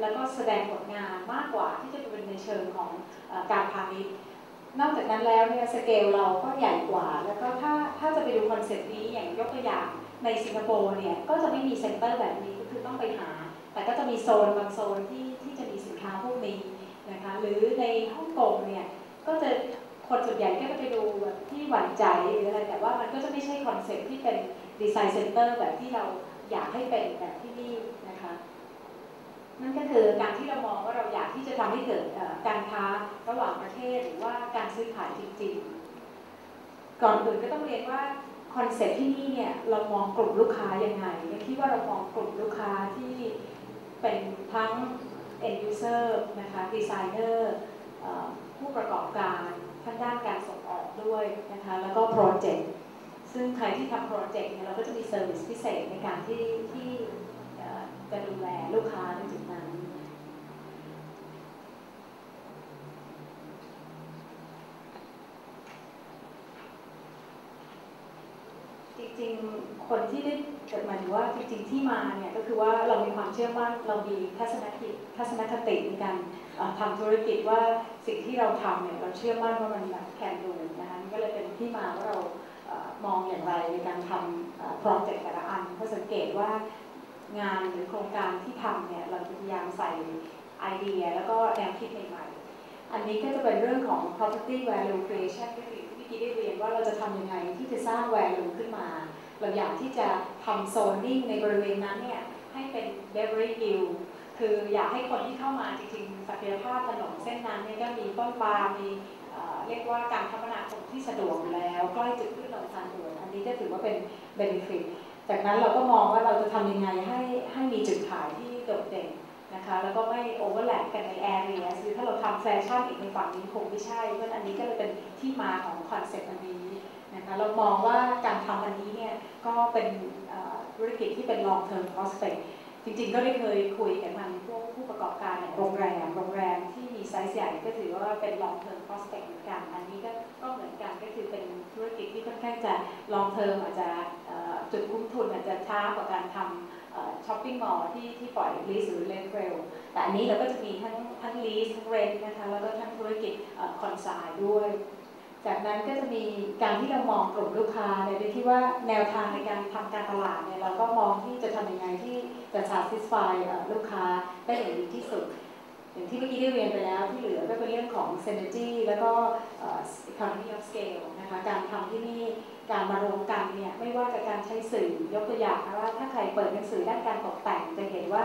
แล้วก็แสดงผลงานมากกว่าที่จะเป็นในเชิงของอการพาณิชย์ นอกจากนั้นแล้วเนี่ยสเกลเราก็ใหญ่กว่า แล้วก็ถ้าถ้าจะไปดูคอนเซ็ปต์นี้อย่างยกตัวอย่างในสิงคโปร์เนี่ยก็จะไม่มีเซ็นเตอร์แบบนี้ก็คือต้องไปหา แต่ก็จะมีโซนบางโซนที่ที่จะมีสินค้าพวกนี้นะคะหรือในฮ่องกงเนี่ยก็จะคนส่วนใหญ่ก็จะไปดูแบบที่หวั่นใจหรืออะไรแต่ว่ามันก็จะไม่ใช่คอนเซ็ปต์ที่เป็นดีไซน์เซ็นเตอร์แบบที่เราอยากให้เป็นแบบที่นี่ นั่นก็คือการที่เรามองว่าเราอยากที่จะทำให้เกิดการค้าระหว่างประเทศหรือว่าการซื้อขายจริง ๆ ก่อนอื่นก็ต้องเรียนว่าคอนเซ็ปที่นี่เนี่ยเรามองกลุ่มลูกค้ายังไงยังคิดว่าเรามองกลุ่มลูกค้าที่เป็นทั้ง end user นะคะ designer ผู้ประกอบการทั้งด้านการส่งออกด้วยนะคะแล้วก็โปรเจกต์ซึ่งใครที่ทำโปรเจกต์เนี่ยเราก็จะมีเซอร์วิสพิเศษในการที่ที่ จะดูแลลูกค้าในจุดนั้น จริงๆ คนที่ได้เกิดมาหรือว่าจริงๆที่มาเนี่ยก็คือว่าเรามีความเชื่อมั่นเรามีทัศนคติทัศนคติในการทำธุรกิจว่าสิ่งที่เราทำเนี่ยเราเชื่อมั่นว่ามันแบบแคนดูนะคะนี่ก็เลยเป็นที่มาว่าเรามองอย่างไรในการทำโปรเจกต์แต่ละอันเพราะสังเกตว่า งานหรือโครงการที่ทำเนี่ยเราพยายามใส่ไอเดีย แล้วก็แนวคิดใหม่ๆ อันนี้ก็จะเป็นเรื่องของ property value creation ที่พี่กี้ได้เรียนว่าเราจะทำยังไงที่จะสร้าง value ขึ้นมา เราอยากที่จะทำโซนนิ่งในบริเวณนั้นเนี่ยให้เป็น Beverly Hills คืออยากให้คนที่เข้ามาจริงๆศักยภาพถนนเส้นนั้นเนี่ยก็มีต้นปาล์มมีเรียกว่าการคมนาคมที่สะดวกอยู่แล้วใกล้จุดขึ้นลงทางด่วนอันนี้ก็ถือว่าเป็น benefit จากนั้นเราก็มองว่าเราจะทำยังไงให้ให้มีจุดขายที่โดดเด่นนะคะ แล้วก็ไม่โอเวอร์แลปกันในแอเรียคือถ้าเราทำแฟชั่นอีกในฝั่งนี้คงไม่ใช่ เพราะอันนี้ก็เลยเป็นที่มาของคอนเซ็ปต์อันนี้นะคะเรามองว่าการทำอันนี้เนี่ยก็เป็นธุรกิจที่เป็น long term prospect จริงๆ ก็ได้เคยคุยกับมันพวกผู้ประกอบการโรงแรมโรงแรมที่มีไซส์ใหญ่ก็ถือว่าเป็น long term prospect เหมือนกัน อันนี้ก็ก็เหมือนกันก็คือเป็นธุรกิจที่ค่อนข้างจะ long term อาจจะจุดคุ้มทุนอาจจะช้ากว่าการทำช้อปปิ้งมอลล์ที่ที่ปล่อยลีสหรือเลนเร็วแต่อันนี้เราก็จะมีทั้งทั้งลีสทั้งเรนนะคะแล้วก็ทั้งธุรกิจคอนไซน์ด้วย จากนั้นก็จะมีการที่เรามองกลุ่มลูกค้าเนี่ที่ว่าแนวทางในการทำการตลาดเนี่ยเราก็มองที่จะทำยังไงที่จะ satisfy ลูกค้าได้อย่างดีที่สุด อย่างที่เมื่อกี้ได้เรียนไปแล้วที่เหลือก็เป็นเรื่องของ synergy แล้วก็ economy of scale นะคะการทำที่นี่การมารวมกันเนี่ยไม่ว่าจะการใช้สื่อยกตัวอย่างนะว่าถ้าใครเปิดหนังสือด้านการตกแต่งจะเห็นว่า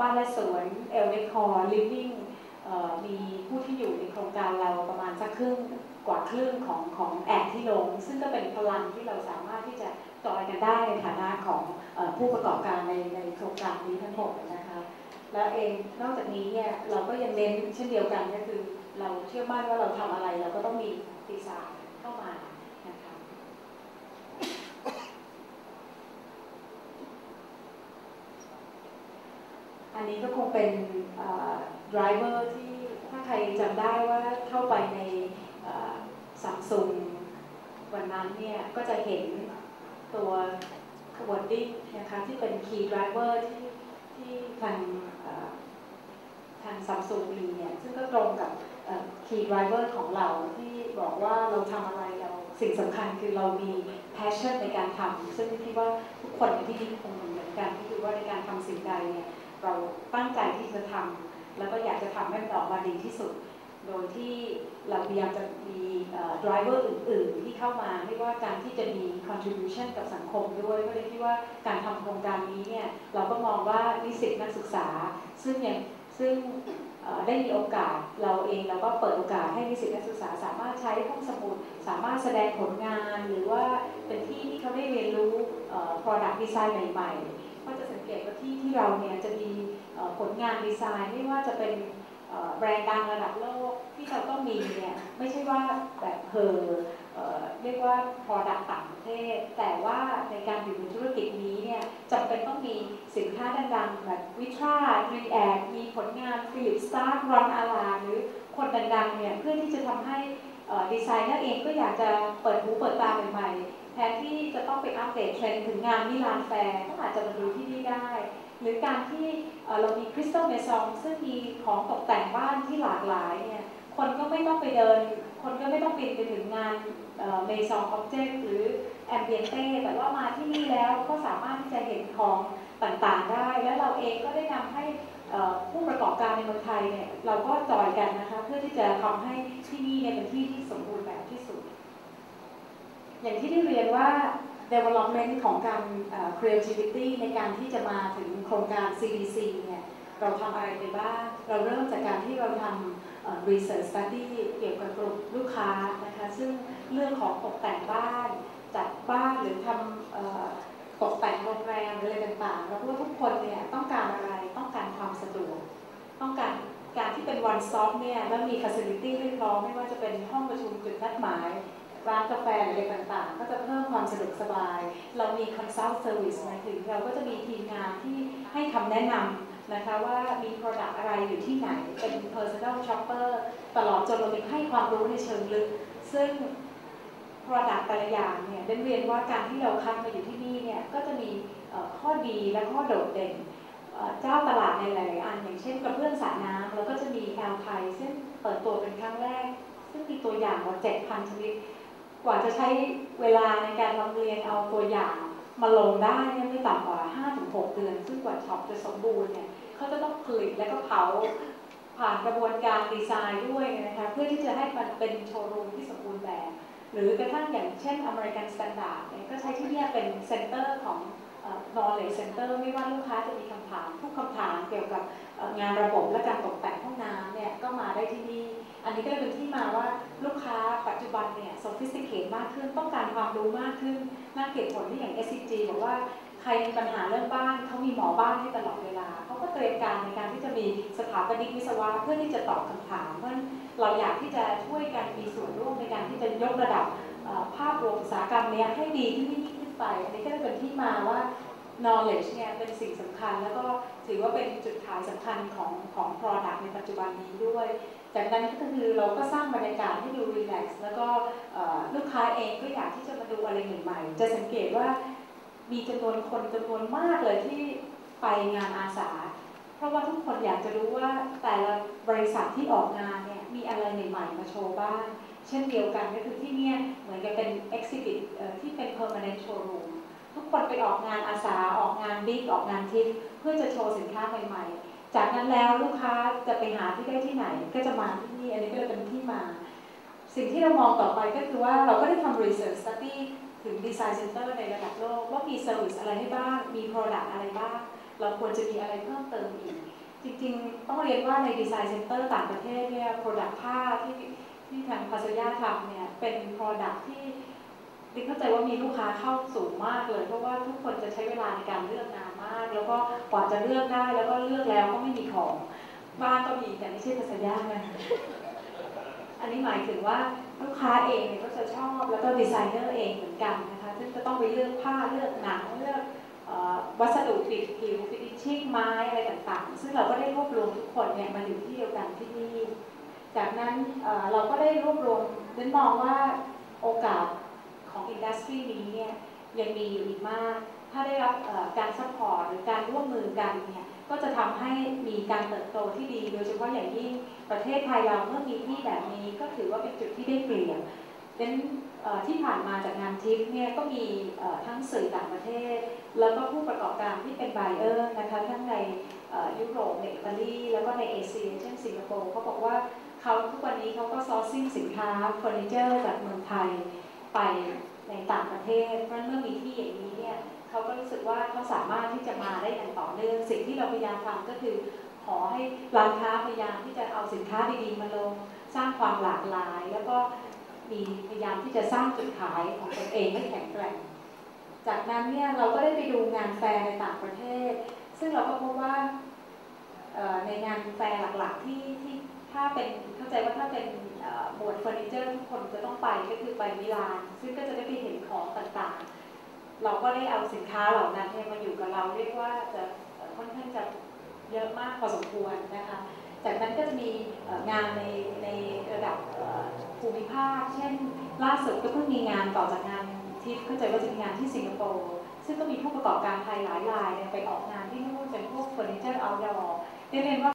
บ้านและสวนเอลเดคอร์ลิฟวิ่งมีผู้ที่อยู่ในโครงการเราประมาณสักครึ่ง กว่าครึ่งของของแอดที่ลง ซึ่งก็เป็นพลังที่เราสามารถที่จะจอยกันได้ในฐานะของผู้ประกอบการในในโครงการนี้ทั้งหมดนะคะและเองนอกจากนี้เนี่ยเราก็ยังเน้นเช่นเดียวกันก็คือ เราเชื่อมั่นว่าเราทำอะไรเราก็ต้องมีดีไซน์เข้ามานะคะอันนี้ก็คงเป็น driver ที่ถ้าใครจำได้ว่าเข้าไปใน ซัมซุงวันนั้นเนี่ยก็จะเห็นตัวขบวนดิ้งนะคะที่เป็น key driver ที่ที่ทางทางซัมซุงมีเนี่ยซึ่งก็ตรงกับ key driver ของเราที่บอกว่าเราทำอะไรเราสิ่งสำคัญคือเรามี passion ในการทำซึ่งคิดว่าทุกคนในที่นี้คงเหมือนกันก็คือว่าในการทำสิ่งใดเนี่ยเราตั้งใจที่จะทำแล้วก็อยากจะทำให้มันออกมาดีที่สุด โดยที่เราพยายามจะมี driver อื่น ๆ ที่เข้ามาไม่ว่าการที่จะมี contribution กับสังคมด้วยก็เลยคิดว่าการทำโครงการนี้เนี่ยเราก็มองว่านิสิตนักศึกษา ซึ่งยังซึ่งได้มีโอกาสเราเองเราก็เปิดโอกาสให้นิสิตนักศึกษา สามารถใช้ห้องสมุดสามารถแสดงผลงาน หรือว่าเป็นที่ที่เขาได้เรียนรู้ product design ใหม่ๆก็จะสังเกตว่าที่ที่เราเนี่ยจะมีผลงานดีไซน์ไม่ว่าจะเป็น แบรนด์ดังระดับโลกที่เราต้องมีเนี่ยไม่ใช่ว่าแบบเพอเรียกว่า product ต่างประเทศ แต่ว่าในการอยู่ในธุรกิจนี้เนี่ยจำเป็นต้องมีสินค้าดังๆแบบวิทรารีแอดมีผลงานฟิลิปสตาร์รอนอาลาหรือคนดังๆเนี่ยเพื่อที่จะทำให้ดีไซเนอร์เองก็อยากจะเปิดหูเปิดตาใหม่ๆแทนที่จะต้องไปอัปเดตเทรนด์ถึงงานมิลานแฟร์ก็อาจจะมาดูที่นี่ได้ หรือการที่เรามีคริสตัลเมซองซึ่งมีของตกแต่งบ้านที่หลากหลายเนี่ยคนก็ไม่ต้องไปเดิน คนก็ไม่ต้องบินไปถึงงานเมซองออบเจกต์หรือแอมเบียนเต้แต่ว่ามาที่นี่แล้วก็สามารถที่จะเห็นของต่างๆได้ และเราเองก็ได้นำให้ผู้ประกอบการในเมืองไทยเนี่ยเราก็จอยกันนะคะเพื่อที่จะทำให้ที่นี่เนี่ยเป็นที่ที่สมบูรณ์แบบที่สุด อย่างที่ได้เรียนว่า development ของการ creativity ในการที่จะมาถึงโครงการ CDC เนี่ยเราทำอะไรไปบ้าง เราเริ่มจากการที่เราทำ research study เกี่ยวกับกลุ่มลูกค้านะคะ ซึ่งเรื่องของตกแต่งบ้าน จัดบ้านหรือทำตกแต่งโรงแรมอะไรต่างๆ แล้วว่าทุกคนเนี่ยต้องการอะไร ต้องการความสะดวก ต้องการการที่เป็น one stop เนี่ยแล้วมี facility ให้พร้อมไม่ว่าจะเป็นห้องประชุมจุดนัดหมาย ร้านกาแฟอะไรต่างๆ ก็จะเพิ่มความสะดวกสบาย เรามี consult service หมายถึงเราก็จะมีทีมงานที่ให้คำแนะนำนะคะว่ามี product อะไรอยู่ที่ไหน เป็น personal shopper ตลอดจนเรามีให้ความรู้ในเชิงลึก ซึ่ง product แต่ละอย่างเนี่ยเรียนว่าการที่เราคัดมาอยู่ที่นี่เนี่ยก็จะมีข้อดีและข้อโดดเด่นเจ้าตลาดในหลายๆอัน อย่างเช่นกระเบื้องสระน้ำแล้วก็จะมีแอลไทยซึ่งเปิดตัวเป็นครั้งแรก ซึ่งมีตัวอย่างกว่า7,000 ชนิด กว่าจะใช้เวลาในการลำเรียนเอาตัวอย่างมาลงได้เนี่ยไม่ต่ำกว่า5-6 เดือน ซึ่งกว่าช็อปจะสมบูรณ์เนี่ยเขาจะต้องผลิตและก็เผาผ่านกระบวนการดีไซน์ด้วยนะคะเพื่อที่จะให้มันเป็นโชว์รูมที่สมบูรณ์แบบ หรือกระทั่งอย่างเช่นอเมริกันสแตนดาร์ดเนี่ยก็ใช้ที่นี่เป็นเซ็นเตอร์ของ knowledge center ไม่ว่าลูกค้าจะมีคำถามทุกคำถามเกี่ยวกับงานระบบและการตกแต่งห้องน้ำเนี่ยก็มาได้ที่นี่ อันนี้ก็เป็นที่มาว่าลูกค้าปัจจุบันเนี่ย sophisticate มากขึ้นต้องการความรู้มากขึ้นน่าเกิดผลที่อย่าง SCG บอกว่าใครมีปัญหาเรื่องบ้านเขามีหมอบ้านให้ตลอดเวลาเขาก็เตรียมการในการที่จะมีสถาปนิกวิศวะเพื่อที่จะตอบคำถามเพราะเราอยากที่จะช่วยกันมีส่วนร่วมในการที่จะยกระดับภาพรวมอุตสาหกรรมนี้ให้ดีขึ้นยิ่งขึ้น ไป อันนี้ก็เลยเป็นที่มาว่า knowledge เนี่ยเป็นสิ่งสำคัญ แล้วก็ถือว่าเป็นจุดขายสำคัญของของ product ในปัจจุบันนี้ด้วย จากนั้นก็คือเราก็สร้างบรรยากาศให้ดู relax แล้วก็ลูกค้าเองก็อยากที่จะมาดูอะไรใหม่ๆ จะสังเกตว่ามีจำนวนคนจำนวนมากเลยที่ไปงานอาสา เพราะว่าทุกคนอยากจะรู้ว่าแต่ละบริษัทที่ออกงานเนี่ยมีอะไรใหม่ๆมาโชว์บ้างเช่นเดียวกันก็คือที่เนี่ยเหมือนกับเป็น exhibit ที่เป็น permanent showroom ทุกคนไปออกงานอาสาออกงานบิ๊กออกงานทิปเพื่อจะโชว์สินค้าใหม่ๆ จากนั้นแล้วลูกค้าจะไปหาที่ได้ที่ไหน ก็จะมาที่นี่อันนี้ก็เลยเป็นที่มา สิ่งที่เรามองต่อไปก็คือว่าเราก็ได้ทำ research study ถึง design center ในระดับโลกว่ามี service อะไรให้บ้าง มี product อะไรบ้าง เราควรจะมีอะไรเพิ่มเติมอีก จริงๆ ต้องเรียนว่าใน design center ต่างประเทศเนี่ย product ผ้าที่ที่ทางพัสยาทำเนี่ยเป็น product ที่ดิเข้าใจว่ามีลูกค้าเข้าสูงมากเลย เพราะว่าทุกคนจะใช้เวลาในการเลือกนานมาก แล้วก็กว่าจะเลือกได้แล้วก็เลือกแล้วก็ไม่มีของบ้านก็มีแต่ไม่ใช่พัสยานะอันนี้หมายถึงว่าลูกค้าเองเนี่ยก็จะชอบแล้วก็ดีไซเนอร์เองเหมือนกันนะคะซึ่งจะต้องไปเลือกผ้าเลือกหนังเลือก วัสดุปิดผิวฟินิชชิ่งไม้อะไรต่างๆ ซึ่งเราก็ได้รวบรวมทุกคนเนี่ยมาอยู่ที่เดียวกันที่นี่ จากนั้นเราก็ได้รวบรวมน้นมองว่าโอกาสของอินดัสทรีนี้เนี่ยยังมีอยู่อีกมาก ถ้าได้รับการซัพพอร์ตหรือการร่วมมือกันเนี่ยก็จะทำให้มีการเติบโตที่ดี โดยเฉพาะอย่างยิ่งประเทศไทยเราเมื่อมีที่แบบนี้ก็ถือว่าเป็นจุดที่ได้เปรียบ ดังนั้นที่ผ่านมาจากงานทิปเนี่ยก็มีทั้งสื่อต่างประเทศ แล้วก็ผู้ประกอบการที่เป็นไบเออร์นะคะทั้งในยุโรปในอิตาลีแล้วก็ในเอเชียเช่นสิงคโปร์เขาบอกว่าเขาทุกวันนี้เขาก็ซอร์ซิ่งสินค้าเฟอร์นิเจอร์จากเมืองไทยไปในต่างประเทศ เพราะเมื่อมีที่อย่างนี้เนี่ยเขาก็รู้สึกว่าเขาสามารถที่จะมาได้อย่างต่อเนื่องสิ่งที่เราพยายามทำก็คือ ขอให้ร้านค้าพยายามที่จะเอาสินค้าดีๆมาลง สร้างความหลากหลาย แล้วก็ มีพยายามที่จะสร้างจุดขายของตนเองให้แข็งแกร่ง จากนั้นเนี่ยเราก็ได้ไปดูงานแฟร์ในต่างประเทศ ซึ่งเราก็พบว่าในงานแฟร์หลักๆที่ที่ถ้าเป็นเข้าใจว่าถ้าเป็นหมวดเฟอร์นิเจอร์ทุกคนจะต้องไปก็คือไปมิลาน ซึ่งก็จะได้ไปเห็นของต่างๆ เราก็ได้เอาสินค้าเหล่านั้นมาอยู่กับเราเรียกว่าจะค่อนข้างจะ เยอะมากพอสมควรนะคะ จากนั้นก็จะมีงานในในระดับภูมิภาค เช่น ล่าสุดก็เพิ่งมีงานต่อจากงานที่เข้าใจว่าจะมีงานที่สิงคโปร์ซึ่งก็มีผู้ประกอบการไทยหลายรายไปออกงานที่นู่นเป็นพวกเฟอร์นิเจอร์เอาดอร์เรียนว่า